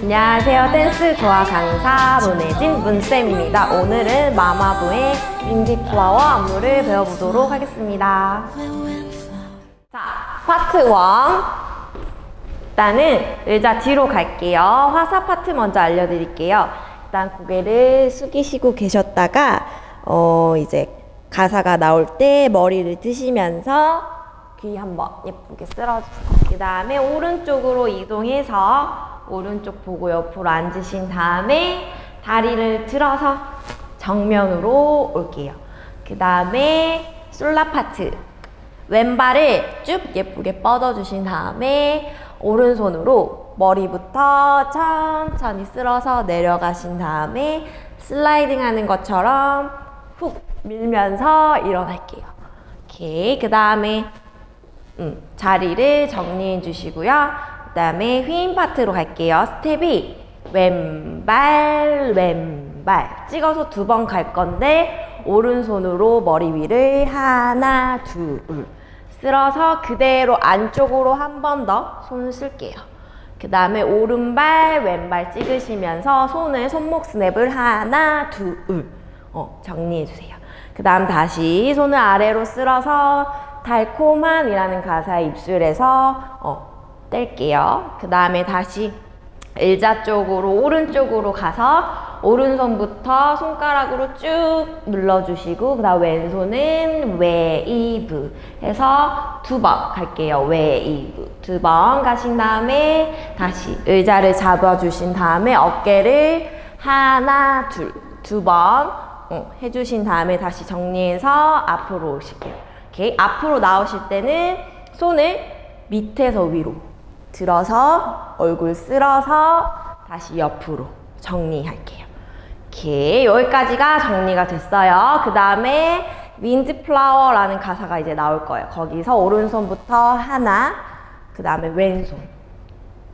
안녕하세요. 댄스 조화 강사 문혜진 문쌤입니다. 오늘은 마마부의 윈디플라워 안무를 배워보도록 하겠습니다. 자, 파트 1. 일단은 의자 뒤로 갈게요. 화사 파트 먼저 알려드릴게요. 일단 고개를 숙이시고 계셨다가, 어, 이제 가사가 나올 때 머리를 드시면서 귀 한번 예쁘게 쓸어주세요. 그 다음에 오른쪽으로 이동해서 오른쪽 보고 옆으로 앉으신 다음에 다리를 들어서 정면으로 올게요. 그 다음에 솔라 파트. 왼발을 쭉 예쁘게 뻗어주신 다음에 오른손으로 머리부터 천천히 쓸어서 내려가신 다음에 슬라이딩 하는 것처럼 훅 밀면서 일어날게요. 오케이. 그 다음에 음, 자리를 정리해 주시고요. 그 다음에 휘인 파트로 갈게요. 스텝이 왼발, 왼발. 찍어서 두 번 갈 건데, 오른손으로 머리 위를 하나, 둘. 쓸어서 그대로 안쪽으로 한 번 더 손을 쓸게요. 그 다음에 오른발, 왼발 찍으시면서 손을 손목 스냅을 하나, 둘. 어, 정리해 주세요. 그 다음 다시 손을 아래로 쓸어서 달콤한이라는 가사의 입술에서 어, 뗄게요. 그 다음에 다시 일자 쪽으로 오른쪽으로 가서 오른손부터 손가락으로 쭉 눌러주시고 그 다음 왼손은 웨이브 해서 두 번 갈게요. 웨이브 두 번 가신 다음에 다시 의자를 잡아주신 다음에 어깨를 하나 둘두번 어, 해주신 다음에 다시 정리해서 앞으로 오실게요. 오케이. 앞으로 나오실 때는 손을 밑에서 위로 들어서 얼굴 쓸어서 다시 옆으로 정리할게요. 오케이. 여기까지가 정리가 됐어요. 그 다음에 윈드 플라워라는 가사가 이제 나올 거예요. 거기서 오른손부터 하나, 그 다음에 왼손,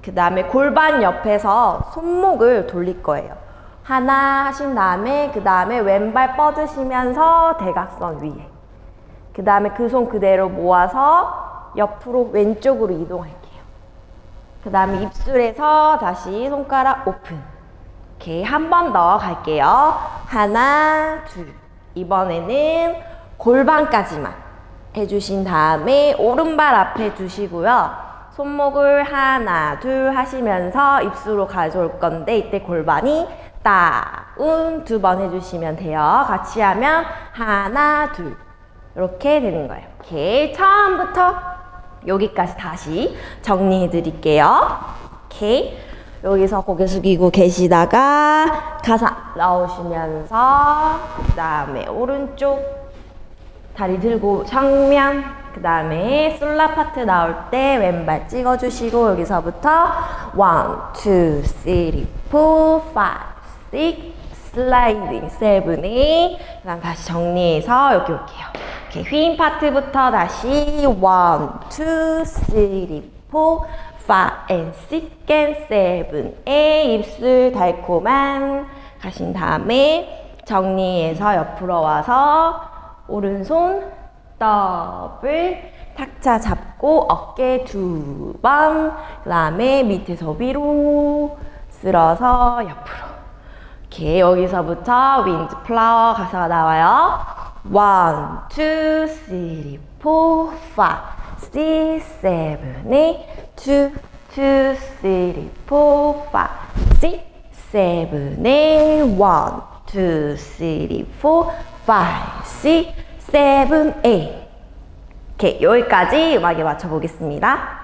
그 다음에 골반 옆에서 손목을 돌릴 거예요. 하나 하신 다음에 그 다음에 왼발 뻗으시면서 대각선 위에 그 다음에 그 손 그대로 모아서 옆으로 왼쪽으로 이동할게요. 그 다음에 입술에서 다시 손가락 오픈. 오케이. 한 번 더 갈게요. 하나, 둘. 이번에는 골반까지만 해주신 다음에 오른발 앞에 두시고요. 손목을 하나, 둘 하시면서 입술로 가져올 건데 이때 골반이 다운 두 번 해주시면 돼요. 같이 하면 하나, 둘. 이렇게 되는 거예요. 오케이. 처음부터 여기까지 다시 정리해 드릴게요. 오케이. 여기서 고개 숙이고 계시다가 가사 나오시면서 그 다음에 오른쪽 다리 들고 정면 그 다음에 솔라 파트 나올 때 왼발 찍어주시고 여기서부터 1, 2, 3, 4, 5, 6 슬라이딩 7, 8 그다음 다시 정리해서 여기 올게요. 오케이, 휘인 파트부터 다시 1, 2, 3, 4, 5 and 6 and 7에 입술 달콤한 가신 다음에 정리해서 옆으로 와서 오른손 더블 탁자 잡고 어깨 두 번, 그 다음에 밑에서 위로 쓸어서 옆으로. 이렇게 여기서부터 윈드 플라워 가사가 나와요. 1, 2, 3, 4, 5, 6, 7, 8, 2, 2, 3, 4, 5, 6, 7, 8, 1, 2, 3, 4, 5, 6, 7, 8. 이렇게 여기까지 음악에 맞춰보겠습니다.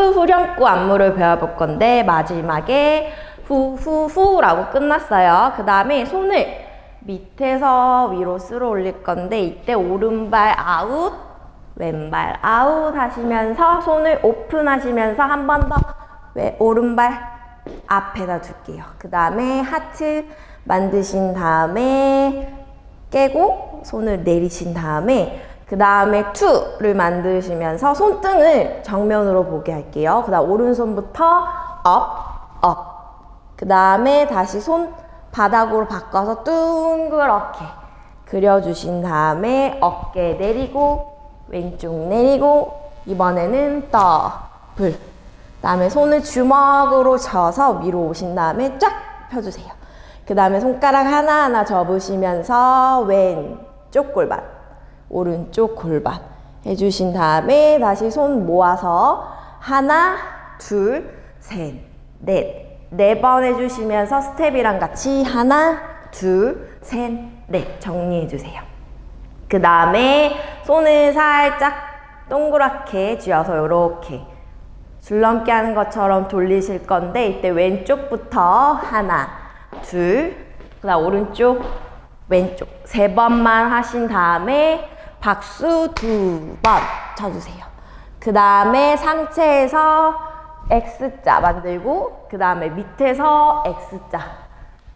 파트 2 후렴구 안무를 배워볼 건데 마지막에 후후후라고 끝났어요. 그 다음에 손을 밑에서 위로 쓸어 올릴 건데 이때 오른발 아웃, 왼발 아웃 하시면서 손을 오픈 하시면서 한 번 더 오른발 앞에다 둘게요. 그 다음에 하트 만드신 다음에 깨고 손을 내리신 다음에 그 다음에 투를 만드시면서 손등을 정면으로 보게 할게요. 그 다음 오른손부터 업, 업. 그 다음에 다시 손 바닥으로 바꿔서 둥그렇게 그려주신 다음에 어깨 내리고 왼쪽 내리고 이번에는 더블 그 다음에 손을 주먹으로 져서 위로 오신 다음에 쫙 펴주세요. 그 다음에 손가락 하나하나 접으시면서 왼쪽 골반, 오른쪽 골반 해주신 다음에 다시 손 모아서 하나, 둘, 셋, 넷. 네 번 해주시면서 스텝이랑 같이 하나, 둘, 셋, 넷 정리해주세요. 그 다음에 손을 살짝 동그랗게 쥐어서 이렇게 줄넘기 하는 것처럼 돌리실 건데 이때 왼쪽부터 하나, 둘, 그 다음 오른쪽, 왼쪽 세 번만 하신 다음에 박수 두 번 쳐주세요. 그 다음에 상체에서 X자 만들고 그 다음에 밑에서 X자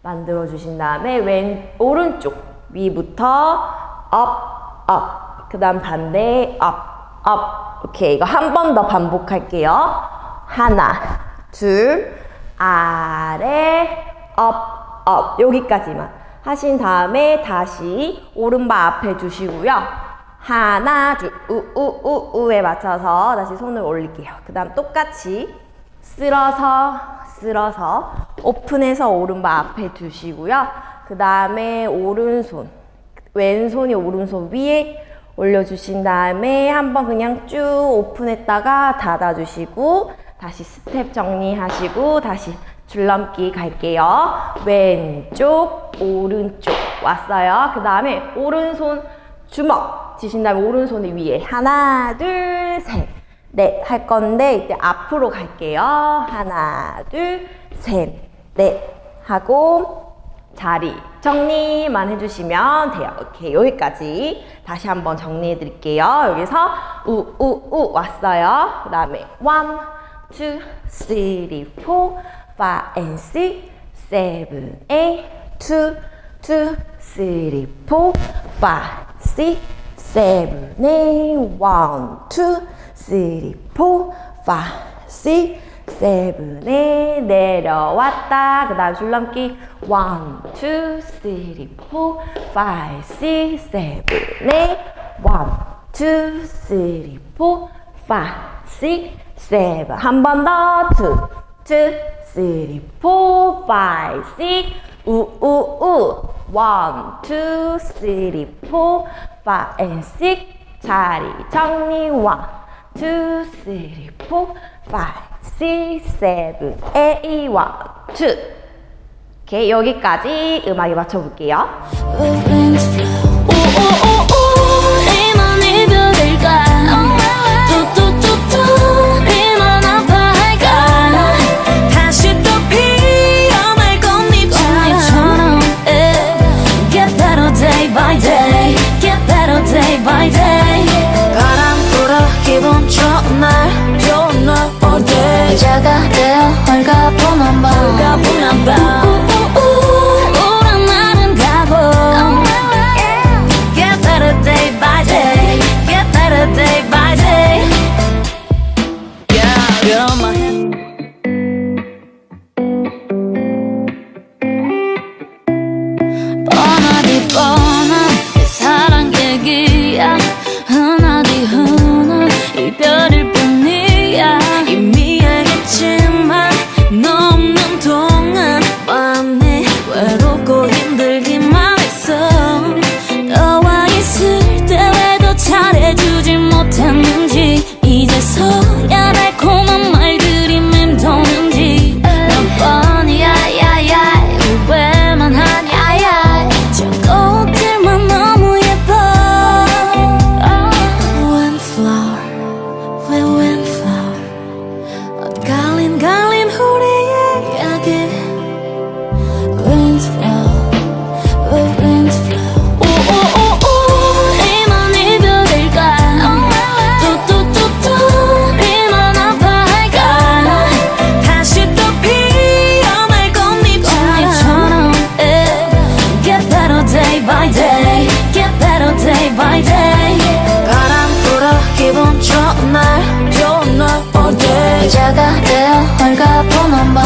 만들어 주신 다음에 왼 오른쪽 위부터 업, 업. 그 다음 반대 업, 업. 오케이. 이거 한 번 더 반복할게요. 하나, 둘, 아래, 업, 업. 여기까지만 하신 다음에 다시 오른발 앞에 주시고요. 하나, 둘, 우, 우, 우, 우에 맞춰서 다시 손을 올릴게요. 그 다음 똑같이 쓸어서, 쓸어서 오픈해서 오른발 앞에 두시고요. 그 다음에 오른손, 왼손이 오른손 위에 올려주신 다음에 한번 그냥 쭉 오픈했다가 닫아주시고 다시 스텝 정리하시고 다시 줄넘기 갈게요. 왼쪽, 오른쪽 왔어요. 그 다음에 오른손 주먹 지신 다음에 오른손이 위에 하나, 둘, 셋, 넷 할 건데 이때 앞으로 갈게요. 하나, 둘, 셋, 넷 하고 자리 정리만 해주시면 돼요. 오케이 여기까지 다시 한번 정리해 드릴게요. 여기서 우 우 우 왔어요. 그 다음에 one, two, three, four, five, seven, eight, one, two, three, four, five, six. 세븐에 내려왔다. 그 다음 줄넘기 원, 투, 쓰리, 포, 파이, 식, 세븐에 원, 투, 쓰리, 포, 파이, 식, 세븐 한번 더, 투, 투, 쓰리, 포, 파이, 식, 우, 우, 우. 원, 투, 쓰리, 포, 파이, 식 자리 정리. 원, 투, 쓰리, 포, 파이, six, seven, eight, one, two. 오케이, 여기까지 음악에 맞춰볼게요. 돼요 헐가분한 밤.